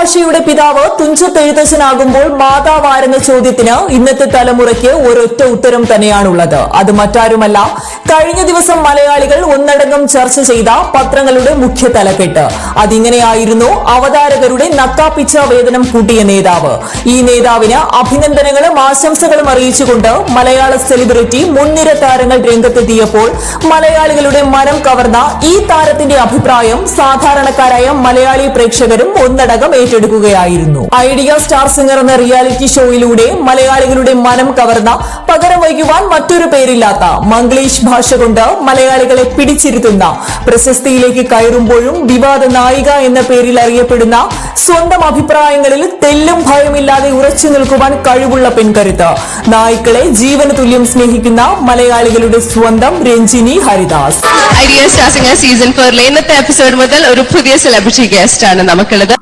ഭാഷയുടെ പിതാവ് തുഞ്ചത്തെഴുത്തച്ഛനാകുമ്പോൾ മാതാവാരെന്ന ചോദ്യത്തിന് ഇന്നത്തെ തലമുറയ്ക്ക് ഒരൊറ്റ ഉത്തരം തന്നെയാണുള്ളത്. അത് മറ്റാരുമല്ല കഴിഞ്ഞ ദിവസം മലയാളികൾ ഒന്നടങ്കം ചർച്ച ചെയ്ത പത്രങ്ങളുടെ മുഖ്യ തലക്കെട്ട് അതിങ്ങനെയായിരുന്നു അവതാരകരുടെ നക്കാപ്പിച്ച വേതനം കൂട്ടിയ നേതാവ്. ഈ നേതാവിന് അഭിനന്ദനങ്ങളും ആശംസകളും അറിയിച്ചുകൊണ്ട് മലയാള സെലിബ്രിറ്റി മുൻനിര താരങ്ങൾ രംഗത്തെത്തിയപ്പോൾ മലയാളികളുടെ മനം കവർന്ന ഈ താരത്തിന്റെ അഭിപ്രായം സാധാരണക്കാരായ മലയാളി പ്രേക്ഷകരും ഒന്നടങ്കം ഏറ്റെടുക്കുകയായിരുന്നു. ഐഡിയ സ്റ്റാർ സിംഗർ എന്ന റിയാലിറ്റി ഷോയിലൂടെ മലയാളികളുടെ മനം കവർന്ന പകരം വയ്ക്കുവാൻ മറ്റൊരു പേരില്ലാത്ത മംഗ്ലീഷ് ഭാഷ കൊണ്ട് മലയാളികളെ പിടിച്ചിരുത്തുന്ന പ്രശസ്തിയിലേക്ക് കയറുമ്പോഴും വിവാദ നായിക എന്ന പേരിൽ അറിയപ്പെടുന്ന സ്വന്തം അഭിപ്രായങ്ങളിൽ തെല്ലും ഭയമില്ലാതെ ഉറച്ചു നിൽക്കുവാൻ കഴിവുള്ള പെൺകരുത്ത്. നായ്ക്കളെ ജീവന തുല്യം സ്നേഹിക്കുന്ന മലയാളികളുടെ സ്വന്തം Ranjini Haridas. Idea star singer season ഫോറിലെ ഇന്നത്തെ എപ്പിസോഡ് മുതൽ ഒരു പുതിയ സെലിബ്രിറ്റി ഗസ്റ്റ് ആണ് നമുക്കുള്ളത്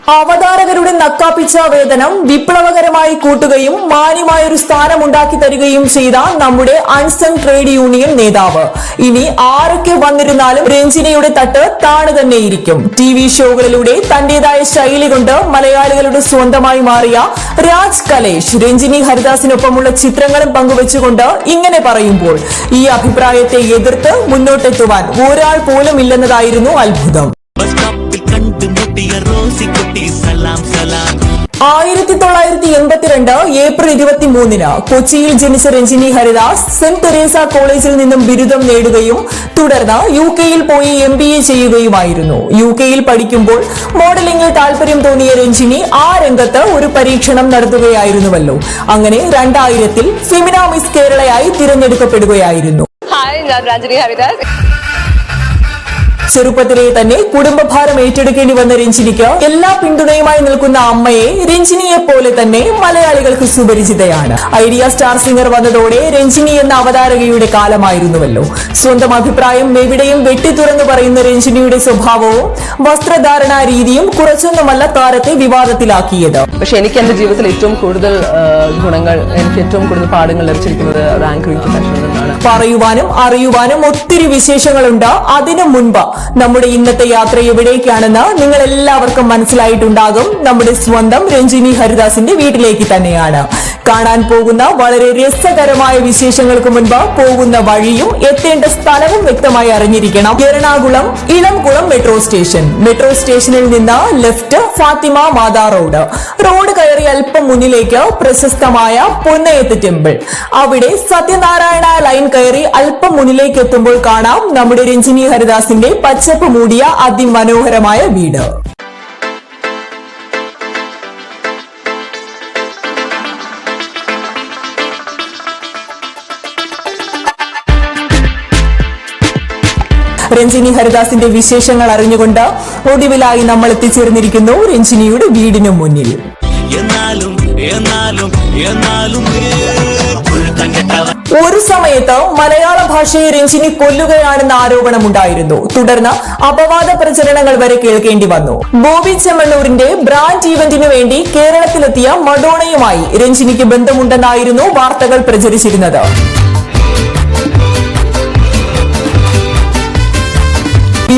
അവതാരകരുടെ നക്കാപ്പിച്ച വേതനം വിപ്ലവകരമായി കൂട്ടുകയും മാന്യമായ ഒരു സ്ഥാനം ഉണ്ടാക്കി തരികയും ചെയ്ത നമ്മുടെ അൺസൺ ട്രേഡ് യൂണിയൻ നേതാവ്. ഇനി ആരൊക്കെ വന്നിരുന്നാലും രഞ്ജിനയുടെ തട്ട് താണ് തന്നെയിരിക്കും. ടി വി ഷോകളിലൂടെ തന്റേതായ ശൈലി കൊണ്ട് മലയാളികളുടെ സ്വന്തമായി മാറിയ രാജ് കലേഷ് രഞ്ജിനി ഹരിദാസിനൊപ്പമുള്ള ചിത്രങ്ങളും പങ്കുവച്ചുകൊണ്ട് ഇങ്ങനെ പറയുമ്പോൾ ഈ അഭിപ്രായത്തെ എതിർത്ത് മുന്നോട്ടെത്തുവാൻ ഒരാൾ പോലും ഇല്ലെന്നതായിരുന്നു അത്ഭുതം. ആയിരത്തി തൊള്ളായിരത്തി എൺപത്തിരണ്ട് ഏപ്രിൽ ഇരുപത്തി മൂന്നിന് കൊച്ചിയിൽ ജനിച്ച രഞ്ജിനി ഹരിദാസ് സെന്റ് തെരേസ കോളേജിൽ നിന്നും ബിരുദം നേടുകയും തുടർന്ന് യു കെയിൽ പോയി എം ബി എ ചെയ്യുകയുമായിരുന്നു. യു കെയിൽ പഠിക്കുമ്പോൾ മോഡലിംഗിൽ താല്പര്യം തോന്നിയ രഞ്ജിനി ആ രംഗത്ത് ഒരു പരീക്ഷണം നടത്തുകയായിരുന്നുവല്ലോ. അങ്ങനെ രണ്ടായിരത്തിൽ ഫിമിന മിസ് കേരളയായി തിരഞ്ഞെടുക്കപ്പെടുകയായിരുന്നു. ഹായ് ഞാൻ രഞ്ജിനി ഹരിദാസ് ചെറുപ്പത്തിലെ തന്നെ കുടുംബഭാരം ഏറ്റെടുക്കേണ്ടി വന്ന രഞ്ജിനിക്ക് എല്ലാ പിന്തുണയുമായി നിൽക്കുന്ന അമ്മയെ രഞ്ജിനിയെ പോലെ തന്നെ മലയാളികൾക്ക് സുപരിചിതയാണ്. ഐഡിയ സ്റ്റാർ സിംഗർ വന്നതോടെ രഞ്ജിനി എന്ന അവതാരകയുടെ കാലമായിരുന്നുവല്ലോ. സ്വന്തം അഭിപ്രായം എവിടെയും വെട്ടി തുറന്നു പറയുന്ന രഞ്ജിനിയുടെ സ്വഭാവവും വസ്ത്രധാരണ രീതിയും കുറച്ചൊന്നുമല്ല താരത്തെ വിവാദത്തിലാക്കിയത്. പക്ഷെ എനിക്ക് എന്റെ ജീവിതത്തിൽ ഏറ്റവും കൂടുതൽ ഗുണങ്ങൾ എനിക്ക് ഏറ്റവും കൂടുതൽ പാഠങ്ങൾ ലഭിച്ചിരിക്കുന്നത് റാങ്ക് ആങ്കറിംഗ് പറയുവാനും അറിയുവാനും ഒത്തിരി വിശേഷങ്ങളുണ്ട്. അതിനു മുൻപ് നമ്മുടെ ഇന്നത്തെ യാത്ര എവിടേക്കാണെന്ന് നിങ്ങൾ എല്ലാവർക്കും മനസ്സിലായിട്ടുണ്ടാകും. നമ്മുടെ സ്വന്തം രഞ്ജിനി ഹരിദാസിന്റെ വീട്ടിലേക്ക് തന്നെയാണ്. കാണാൻ പോകുന്ന വളരെ രസകരമായ വിശേഷങ്ങൾക്ക് മുൻപ് പോകുന്ന വഴിയും എത്തേണ്ട സ്ഥലവും വ്യക്തമായി അറിഞ്ഞിരിക്കണം. Ernakulam Elamkulam metro station. Metro സ്റ്റേഷനിൽ നിന്ന് left Fatima Mata road. Road കയറി അല്പം മുന്നിലേക്ക് പ്രശസ്തമായ പൊന്നയത്ത് ടെമ്പിൾ. അവിടെ സത്യനാരായണ ലൈൻ കയറി അല്പം മുന്നിലേക്ക് എത്തുമ്പോൾ കാണാം നമ്മുടെ രഞ്ജിനി ഹരിദാസിന്റെ പച്ചപ്പ് മൂടിയ അതിമനോഹരമായ വീട്. രഞ്ജിനി ഹരിദാസിന്റെ വിശേഷങ്ങൾ അറിഞ്ഞുകൊണ്ട് ഒടുവിലായി നമ്മൾ എത്തിച്ചേർന്നിരിക്കുന്നു രഞ്ജിനിയുടെ വീടിനു മുന്നിൽ. എന്നാലും എന്നാലും എന്നാലും ഒരു സമയത്ത് മലയാള ഭാഷയെ രഞ്ജിനി കൊല്ലുകയാണെന്ന ആരോപണമുണ്ടായിരുന്നു തുടർന്ന് അപവാദ പ്രചരണങ്ങൾ വരെ കേൾക്കേണ്ടി വന്നു. ബോബി ചെമ്മണ്ണൂരിന്റെ ബ്രാൻഡ് ഈവന്റിനു വേണ്ടി കേരളത്തിലെത്തിയ മഡോണയുമായി രഞ്ജിനിക്ക് ബന്ധമുണ്ടെന്നായിരുന്നു വാർത്തകൾ പ്രചരിച്ചിരുന്നത്.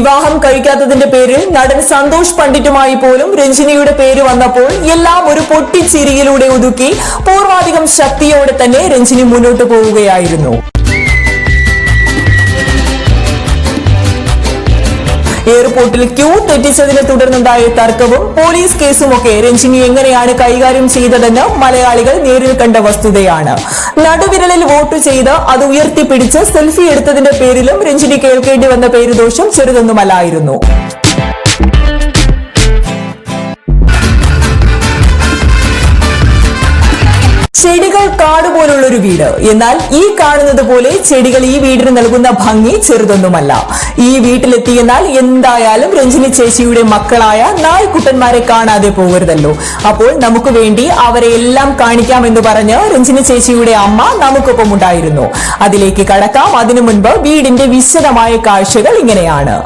വിവാഹം കഴിക്കാത്തതിന്റെ പേരിൽ നടൻ സന്തോഷ് പണ്ഡിറ്റുമായി പോലും രഞ്ജിനിയുടെ പേര് വന്നപ്പോൾ എല്ലാം ഒരു പൊട്ടിച്ചിരിയിലൂടെ ഒതുക്കി പൂർവാധികം ശക്തിയോടെ തന്നെ രഞ്ജിനി മുന്നോട്ട് പോവുകയായിരുന്നു. എയർപോർട്ടിൽ ക്യൂ തെറ്റിച്ചതിനെ തുടർന്നുണ്ടായ തർക്കവും പോലീസ് കേസും ഒക്കെ രഞ്ജിനി എങ്ങനെയാണ് കൈകാര്യം ചെയ്തതെന്ന് മലയാളികൾ നേരിൽ കണ്ട വസ്തുതയാണ്. നടുവിരലിൽ വോട്ട് ചെയ്ത് അത് ഉയർത്തിപ്പിടിച്ച് സെൽഫി എടുത്തതിന്റെ പേരിലും രഞ്ജിനി കേൾക്കേണ്ടി വന്ന പേരുദോഷം ചെറുതൊന്നുമല്ലായിരുന്നു. ചെടികൾ പോലുള്ള ഒരു വീട്. എന്നാൽ ഈ കാണുന്നത് പോലെ ചെടികൾ ഈ വീടിന് നൽകുന്ന ഭംഗി ചെറുതൊന്നുമല്ല. ഈ വീട്ടിലെത്തിയെന്നാൽ എന്തായാലും രഞ്ജിനി ചേച്ചിയുടെ മക്കളായ നായ്ക്കുട്ടന്മാരെ കാണാതെ പോകരുതല്ലോ. അപ്പോൾ നമുക്ക് വേണ്ടി അവരെ എല്ലാം കാണിക്കാം എന്ന് പറഞ്ഞ് രഞ്ജിനി ചേച്ചിയുടെ അമ്മ നമുക്കൊപ്പം ഉണ്ടായിരുന്നു. അതിലേക്ക് കടക്കാം. അതിനു മുൻപ് വീടിന്റെ വിശദമായ കാഴ്ചകൾ ഇങ്ങനെയാണ്.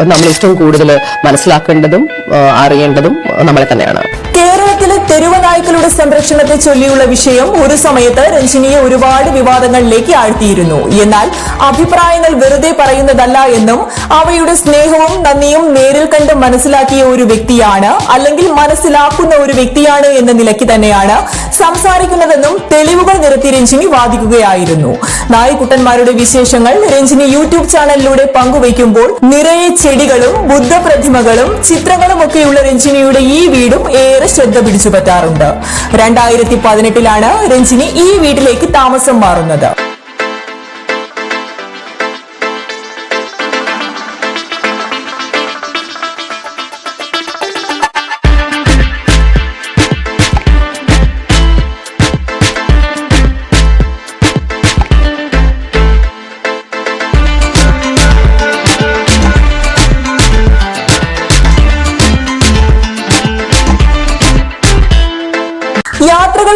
നമ്മൾ ഏറ്റവും കൂടുതൽ മനസ്സിലാക്കേണ്ടതും അറിയേണ്ടതും നമ്മളെ തന്നെയാണ്. കേരളത്തിലെ തെരുവ് നായ്ക്കളുടെ സംരക്ഷണത്തെ ചൊല്ലിയുള്ള വിഷയം ഒരു സമയത്ത് രഞ്ജിനിയെ ഒരുപാട് വിവാദങ്ങളിലേക്ക് ആഴ്ത്തിയിരുന്നു. എന്നാൽ അഭിപ്രായങ്ങൾ വെറുതെ പറയുന്നതല്ല എന്നും അവയുടെ സ്നേഹവും നന്ദിയും നേരിൽ കണ്ട് മനസ്സിലാക്കിയ ഒരു വ്യക്തിയാണ് അല്ലെങ്കിൽ മനസ്സിലാക്കുന്ന ഒരു വ്യക്തിയാണ് എന്ന നിലയ്ക്ക് തന്നെയാണ് സംസാരിക്കുന്നതെന്നും തെളിവുകൾ നിരത്തി രഞ്ജിനി വാദിക്കുകയായിരുന്നു. നായ്ക്കുട്ടന്മാരുടെ വിശേഷങ്ങൾ രഞ്ജിനി യൂട്യൂബ് ചാനലിലൂടെ പങ്കുവയ്ക്കുമ്പോൾ നിറയെ ചെടികളും ബുദ്ധപ്രതിമകളും ചിത്രങ്ങളും ഒക്കെയുള്ള രഞ്ജിനിയുടെ ഈ വീടും ഏറെ ശ്രദ്ധ പിടിച്ചു പറ്റാറുണ്ട്. രണ്ടായിരത്തി പതിനെട്ടിലാണ് രഞ്ജിനി ഈ വീട്ടിലേക്ക് താമസം മാറുന്നത്.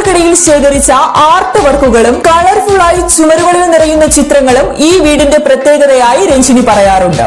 യാത്രകൾക്കിടയിൽ ശേഖരിച്ച ആർട്ട് വർക്കുകളും കളർഫുള്ളായി ചുമരുകളിൽ നിറയുന്ന ചിത്രങ്ങളും ഈ വീടിന്റെ പ്രത്യേകതയായി രഞ്ജിനി പറയാറുണ്ട്.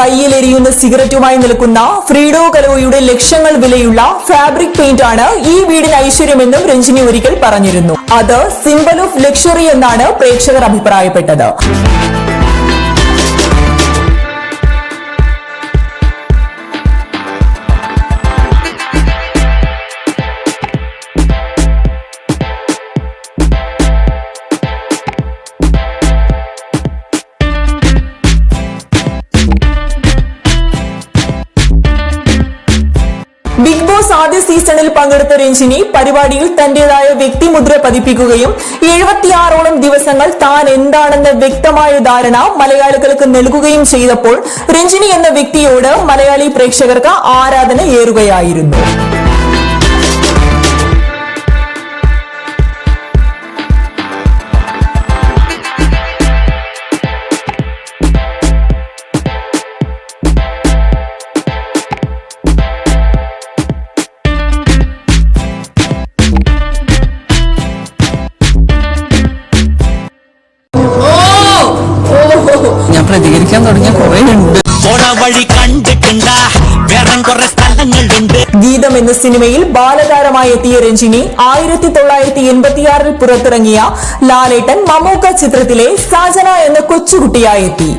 കയ്യിലെരിയുന്ന സിഗരറ്റുമായി നിൽക്കുന്ന ഫ്രീഡോ കലോയുടെ ലക്ഷങ്ങൾ വിലയുള്ള ഫാബ്രിക് പെയിന്റ് ആണ് ഈ വീടിന് ഐശ്വര്യമെന്നും രഞ്ജിനി ഒരിക്കൽ പറഞ്ഞിരുന്നു. അത് സിംബൽ ഓഫ് ലക്ഷറി എന്നാണ് പ്രേക്ഷകർ അഭിപ്രായപ്പെട്ടത്. സീസണിൽ പങ്കെടുത്ത രഞ്ജിനി പരിപാടിയിൽ തന്റേതായ വ്യക്തിമുദ്ര പതിപ്പിക്കുകയും എഴുപത്തിയാറോളം ദിവസങ്ങൾ താൻ എന്താണെന്ന വ്യക്തമായ ധാരണ മലയാളികൾക്ക് നൽകുകയും ചെയ്തപ്പോൾ രഞ്ജിനി എന്ന വ്യക്തിയോട് മലയാളി പ്രേക്ഷകർക്ക് ആരാധന ഏറുകയായിരുന്നു. ഗീതം എന്ന സിനിമയിൽ ബാലതാരമായി എത്തിയ രഞ്ജിനി ആയിരത്തി തൊള്ളായിരത്തി എൺപത്തിയാറിൽ പുറത്തിറങ്ങിയ ലാലേട്ടൻ മമ്മൂക്ക ചിത്രത്തിലെ സാജന എന്ന കൊച്ചുകുട്ടിയായി എത്തി.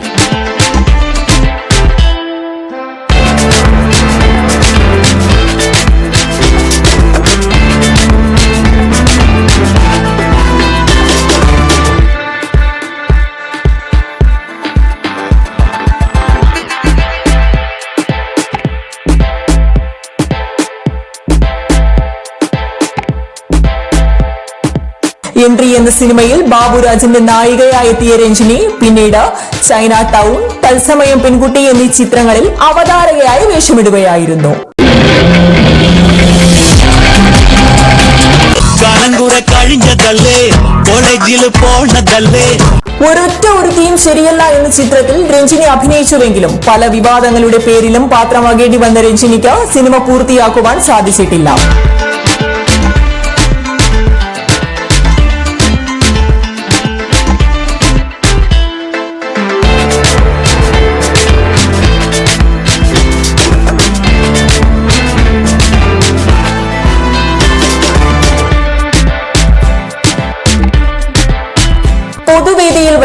എൻട്രി എന്ന സിനിമയിൽ ബാബുരാജിന്റെ നായികയായി എത്തിയ രഞ്ജിനി പിന്നീട് ചൈന ടൗൺ തത്സമയം പെൺകുട്ടി എന്നീ ചിത്രങ്ങളിൽ അവതാരകയായി വേഷമിടുകയായിരുന്നു. ഒരൊറ്റ ഒരുത്തിയും ശരിയല്ല എന്ന ചിത്രത്തിൽ രഞ്ജിനി അഭിനയിച്ചുവെങ്കിലും പല വിവാദങ്ങളുടെ പേരിലും പാത്രമാകേണ്ടി വന്ന രഞ്ജിനിക്ക് സിനിമ പൂർത്തിയാക്കുവാൻ സാധിച്ചിട്ടില്ല.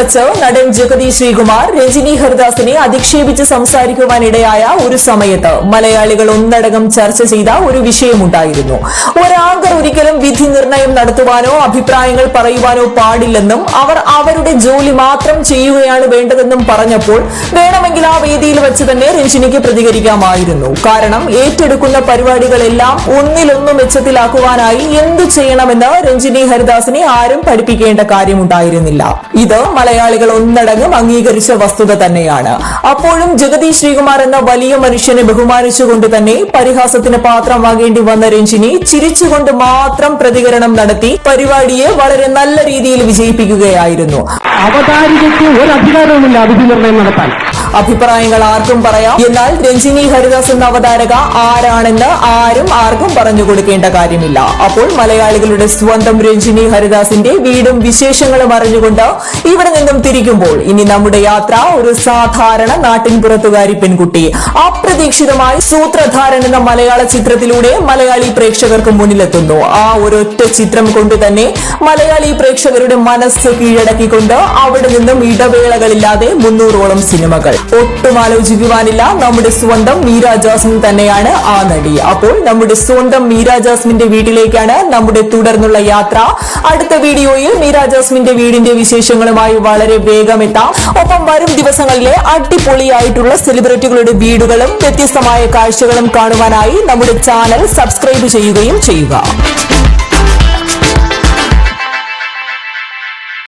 വെച്ച് നടൻ ജഗതി ശ്രീകുമാർ രജനി ഹർദാസിനെ അധിക്ഷേപിച്ച് സംസാരിക്കുവാനിടയായ ഒരു സമയത്ത് മലയാളികൾ ഒന്നടങ്കം ചർച്ച ചെയ്ത ഒരു വിഷയമുണ്ടായിരുന്നു. ഒരാങ്കർ ഒരിക്കലും വിധി നിർണയം നടത്തുവാനോ അഭിപ്രായങ്ങൾ പറയുവാനോ പാടില്ലെന്നും അവർ അവരുടെ ജോലി മാത്രം ചെയ്യുകയാണ് വേണ്ടതെന്നും പറഞ്ഞപ്പോൾ വേണമെങ്കിൽ ആ വേദിയിൽ വെച്ച് തന്നെ രഞ്ജിനിക്ക് പ്രതികരിക്കാമായിരുന്നു. കാരണം ഏറ്റെടുക്കുന്ന പരിപാടികളെല്ലാം ഒന്നിലൊന്ന് മെച്ചത്തിലാക്കുവാനായി എന്തു ചെയ്യണമെന്ന് രഞ്ജിനി ഹരിദാസിനെ ആരും പഠിപ്പിക്കേണ്ട കാര്യമുണ്ടായിരുന്നില്ല. ഇത് എന്നത് മലയാളികൾ ഒന്നടങ്കം അംഗീകരിച്ച വസ്തുത തന്നെയാണ്. അപ്പോഴും ജഗതി ശ്രീകുമാർ എന്ന വലിയ മനുഷ്യനെ ബഹുമാനിച്ചുകൊണ്ട് തന്നെ പരിഹാസത്തിന് പാത്രമാകേണ്ടി വന്ന രഞ്ജിനി ചിരിച്ചുകൊണ്ട് മാത്രം പ്രതികരണം നടത്തി പരിപാടിയെ വളരെ നല്ല രീതിയിൽ വിജയിപ്പിക്കുകയായിരുന്നു. അവതാരികയ്ക്ക് ഒരു അധികാരവുമില്ല നടത്താൻ. അഭിപ്രായങ്ങൾ ആർക്കും പറയാം. എന്നാൽ രഞ്ജിനി ഹരിദാസ് എന്ന അവതാരക ആരാണെന്ന് ആരും ആർക്കും പറഞ്ഞു കൊടുക്കേണ്ട കാര്യമില്ല. അപ്പോൾ മലയാളികളുടെ സ്വന്തം രഞ്ജിനി ഹരിദാസിന്റെ വീടും വിശേഷങ്ങളും അറിഞ്ഞുകൊണ്ട് ഇവിടെ നിന്നും തിരിക്കുമ്പോൾ ഇനി നമ്മുടെ യാത്ര ഒരു സാധാരണ നാട്ടിൻപുറത്തുകാരി പെൺകുട്ടി. അപ്രതീക്ഷിതമായി സൂത്രധാരൻ എന്ന മലയാള ചിത്രത്തിലൂടെ മലയാളി പ്രേക്ഷകർക്ക് മുന്നിലെത്തുന്നു. ആ ഒരൊറ്റ ചിത്രം കൊണ്ട് തന്നെ മലയാളി പ്രേക്ഷകരുടെ മനസ്സ് കീഴടക്കിക്കൊണ്ട് അവിടെ നിന്നും ഇടവേളകളില്ലാതെ മുന്നൂറോളം സിനിമകൾ. ഒട്ടും ആലോചിക്കുവാനില്ല നമ്മുടെ സ്വന്തം മീര ജാസ്മിൻ തന്നെയാണ് ആ നടി. അപ്പോൾ നമ്മുടെ സ്വന്തം മീര ജാസ്മിന്റെ വീട്ടിലേക്കാണ് നമ്മുടെ തുടർന്നുള്ള യാത്ര. അടുത്ത വീഡിയോയിൽ മീര ജാസ്മിന്റെ വീടിന്റെ വിശേഷങ്ങളുമായി വളരെ വേഗം ഒപ്പം വരും ദിവസങ്ങളിലെ അടിപൊളിയായിട്ടുള്ള സെലിബ്രിറ്റികളുടെ വീടുകളും വ്യത്യസ്തമായ കാഴ്ചകളും കാണുവാനായി നമ്മുടെ ചാനൽ സബ്സ്ക്രൈബ് ചെയ്യുകയും ചെയ്യുക.